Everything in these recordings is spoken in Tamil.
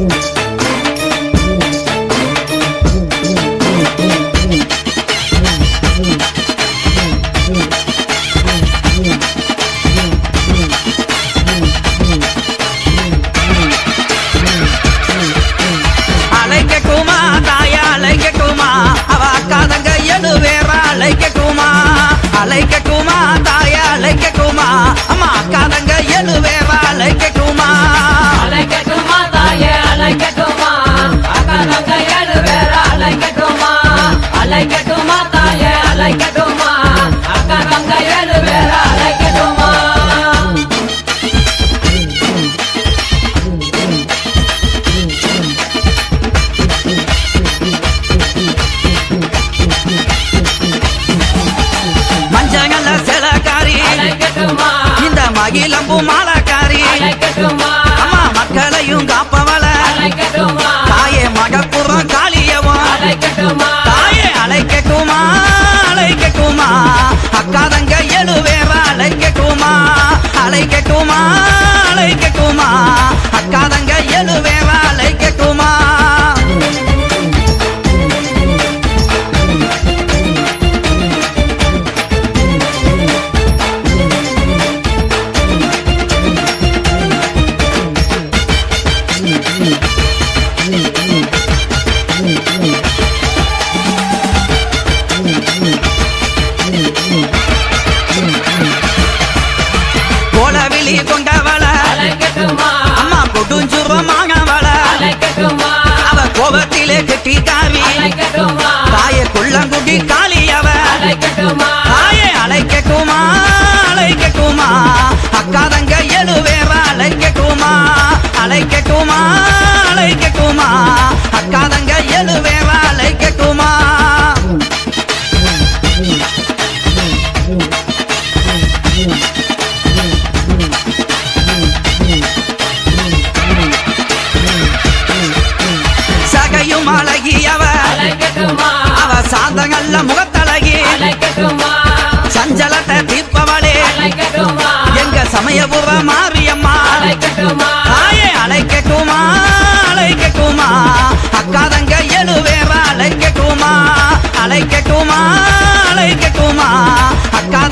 Woods. இந்த மகிழம்பு மாலக்காரி. அம்மா மக்களையும் காப்பவள. தாயே மகப்புறம் காளியவன் விழி கொண்டவள. அம்மா கொடுஞ்சுரமானவள அவ கோபத்திலே கட்டி காவி தாய கொள்ளங்குடி காளி அவ தாய அழைக்கட்டுமா அழைக்கட்டுமா அக்கா தங்க எழுவேவா அழைக்கட்டுமா அழைக்கட்டுமா அழைக்கட்டுமா அக்கா தங்க எழுவேவா அழைக்கட்டுமா Yeah. சாந்தங்கள்ல முகத்தழகி. சஞ்சலத்தை தீர்ப்பவளே. எங்க சமயபூர்வ மாரியம்மா. ஆயே அழைக்கட்டுமா? அழைக்கட்டுமா? அக்காதங்க எழுவேற அழைக்கட்டுமா? அழைக்கட்டுமா? அழைக்கட்டுமா? அக்கா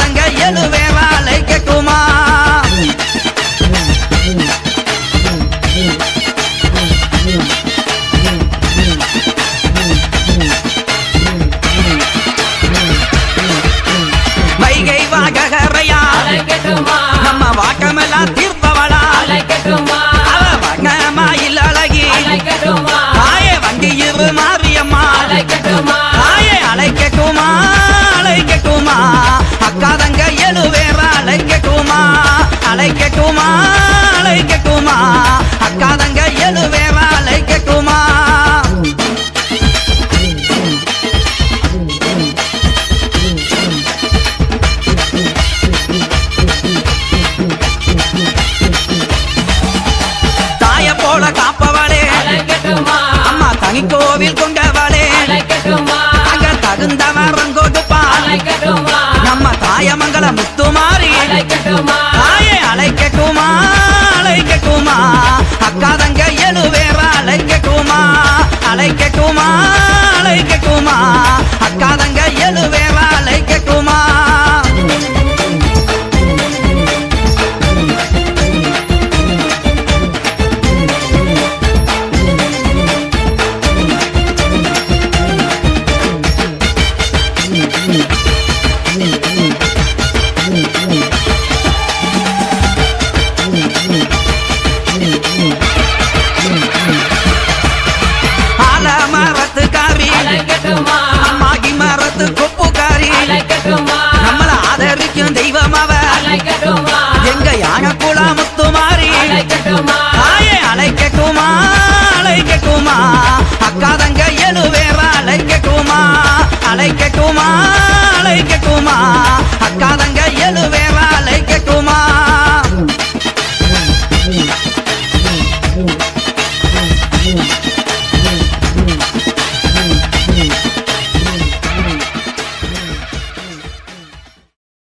மாகி மரத்து கொப்புக்காரி. நம்மள ஆதரிக்கும் தெய்வமாவ எங்க யான குலா முத்துமாரி. ஆயே அழைக்கட்டுமா அழைக்கட்டுமா அக்கா தங்க எழுவேரா அழைக்கட்டுமா அழைக்கட்டுமா அழைக்கட்டுமா அக்கா தங்க எழுவேரா அழைக்கட்டுமா Boom.